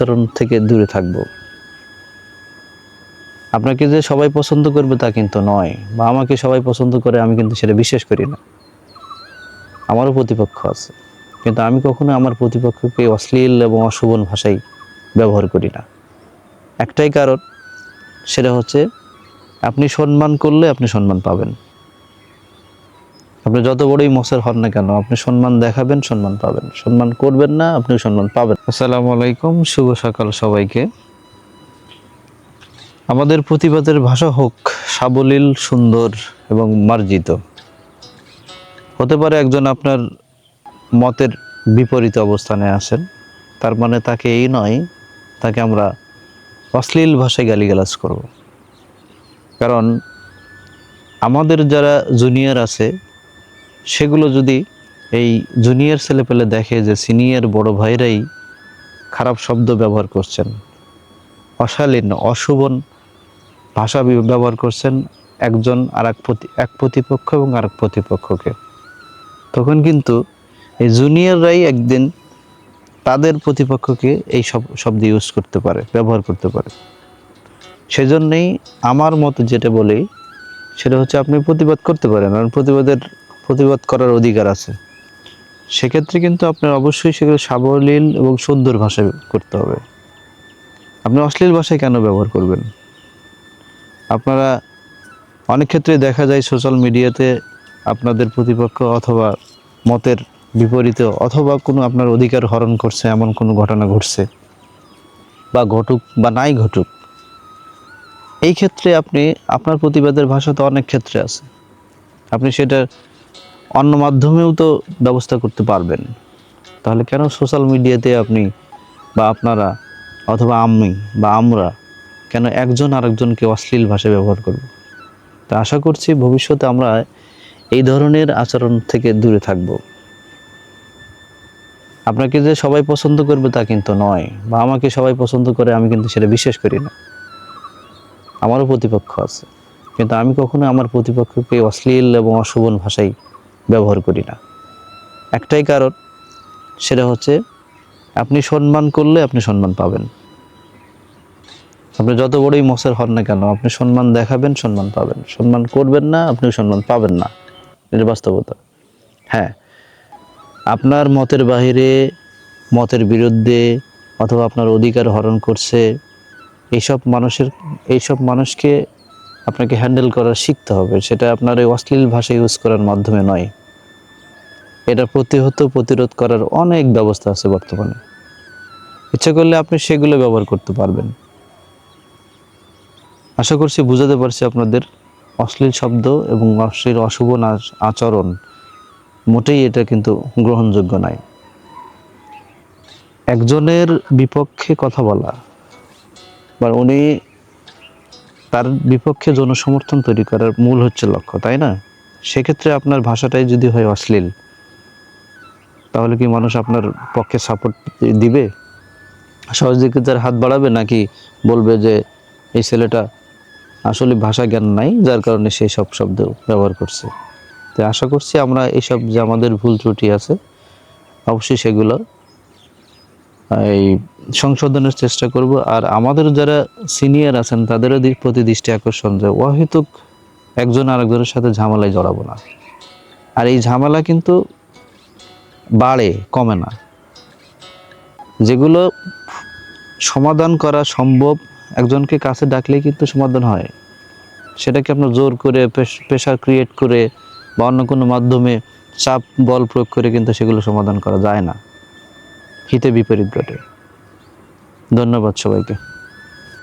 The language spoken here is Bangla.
আচরণ থেকে দূরে থাকব। আপনাকে যে সবাই পছন্দ করবে তা কিন্তু নয়, বা আমাকে সবাই পছন্দ করে আমি কিন্তু সেটা বিশ্বাস করি না। আমারও প্রতিপক্ষ আছে, কিন্তু আমি কখনো আমার প্রতিপক্ষকে অশ্লীল এবং অশোভন ভাষায় ব্যবহার করি না। একটাই কারণ, সেটা হচ্ছে আপনি সম্মান করলে আপনি সম্মান পাবেন। আপনি যত বড়ই মশার হন না কেন, আপনি সম্মান দেখাবেন, সম্মান পাবেন। সম্মান করবেন না আপনি সম্মান পাবেন। আসসালামু আলাইকুম, শুভ সকাল সবাইকে। আমাদের প্রতিবাদের ভাষা হোক সাবলীল, সুন্দর এবং মার্জিত। হতে পারে একজন আপনার মতের বিপরীত অবস্থানে আছেন, তার মানে তাকে এই নয়, তাকে আমরা অশ্লীল ভাষায় গালিগালাজ করব। কারণ আমাদের যারা জুনিয়র আছে সেগুলো যদি এই জুনিয়র ছেলেপেলে দেখে যে সিনিয়র বড় ভাইরাই খারাপ শব্দ ব্যবহার করছেন, অশালীন, অশোভন ভাষা ব্যবহার করছেন একজন আর এক প্রতি এক প্রতিপক্ষ এবং আরেক প্রতিপক্ষকে। তখন কিন্তু এই জুনিয়ররাই একদিন তাদের প্রতিপক্ষকে এই সব শব্দ ইউজ করতে পারে, ব্যবহার করতে পারে। সেজন্যই আমার মতে যেটা বলি, সেটা হচ্ছে আপনি প্রতিবাদ করতে পারেন। আর প্রতিবাদের প্রতিবাদ করার অধিকার আছে। সেক্ষেত্রে কিন্তু আপনার অবশ্যই সেগুলো সাবলীল এবং সুন্দর ভাষায় করতে হবে। আপনি অশ্লীল ভাষায় কেন ব্যবহার করবেন? আপনারা অনেক ক্ষেত্রে দেখা যায় সোশ্যাল মিডিয়াতে আপনাদের প্রতিপক্ষ অথবা মতের বিপরীতে অথবা কোনো আপনার অধিকার হরণ করছে, এমন কোনো ঘটনা ঘটছে বা ঘটুক বা নাই ঘটুক। এই ক্ষেত্রে আপনি, আপনার প্রতিবাদের ভাষা তো অনেক ক্ষেত্রে আছে। আপনি সেটা অন্য মাধ্যমেও তো ব্যবস্থা করতে পারবেন। তাহলে কেন সোশ্যাল মিডিয়াতে আপনি বা আপনারা অথবা আমি বা আমরা কেন একজন আরেকজনকে অশ্লীল ভাষা ব্যবহার করব? তা আশা করছি ভবিষ্যতে আমরা এই ধরনের আচরণ থেকে দূরে থাকব। আপনাকে যে সবাই পছন্দ করবে তা কিন্তু নয়, বা আমাকে সবাই পছন্দ করে আমি কিন্তু সেটা বিশ্বাস করি না। আমারও প্রতিপক্ষ আছে, কিন্তু আমি কখনো আমার প্রতিপক্ষকে অশ্লীল এবং অশোভন ভাষায় ব্যবহার করি না। একটাই কারণ, সেটা হচ্ছে আপনি সম্মান করলে আপনি সম্মান পাবেন। আপনি যত বড়ই মশার হন না কেন, আপনি সম্মান দেখাবেন, সম্মান পাবেন। সম্মান করবেন না আপনি সম্মান পাবেন না। এটা বাস্তবতা। হ্যাঁ আপনার মতের বাহিরে, মতের বিরুদ্ধে অথবা আপনার অধিকার হরণ করছে, এইসব মানুষের, এইসব মানুষকে আপনাকে হ্যান্ডেল করা শিখতে হবে। সেটা আপনার এই অশ্লীল ভাষা ইউজ করার মাধ্যমে নয়। এটা প্রতিহত, প্রতিরোধ করার অনেক ব্যবস্থা আছে বর্তমানে। ইচ্ছা করলে আপনি সেগুলো ব্যবহার করতে পারবেন। আশা করছি বুঝাতে পারছি আপনাদের অশ্লীল শব্দ এবং অশ্লীল অশুভ আচরণ। মোটেই এটা কিন্তু গ্রহণযোগ্য নয়। একজনের বিপক্ষে কথা বলা বা উনি তার বিপক্ষে জনসমর্থন তৈরি করার মূল হচ্ছে লক্ষ্য, তাই না? সেক্ষেত্রে আপনার ভাষাটাই যদি হয় অশ্লীল তাহলে কি মানুষ আপনার পক্ষে সাপোর্ট দিবে? সহযোগিতার হাত বাড়াবে নাকি বলবে যে, এই ছেলেটা আসলে ভাষা জ্ঞান নাই, যার কারণে সেই সব শব্দ ব্যবহার করছে? তো আশা করছি আমরা এইসব যে আমাদের ভুল ত্রুটি আছে, অবশ্যই সেগুলো এই সংশোধনের চেষ্টা করব। আর আমাদের যারা সিনিয়র আছেন, তাদেরও প্রতি দৃষ্টি আকর্ষণ যে, অহেতুক একজন আরেকজনের সাথে ঝামেলায় জড়াবো না। আর এই ঝামেলা কিন্তু বাড়ে, কমে না। যেগুলো সমাধান করা সম্ভব, একজনকে কাছে ডাকলেই কিন্তু সমাধান হয়। সেটাকে আপনার জোর করে প্রেশার ক্রিয়েট করে বা অন্য কোনো মাধ্যমে চাপ, বল প্রয়োগ করে কিন্তু সেগুলো সমাধান করা যায় না। হিতে বিপরীত ঘটে। ধন্যবাদ সবাইকে।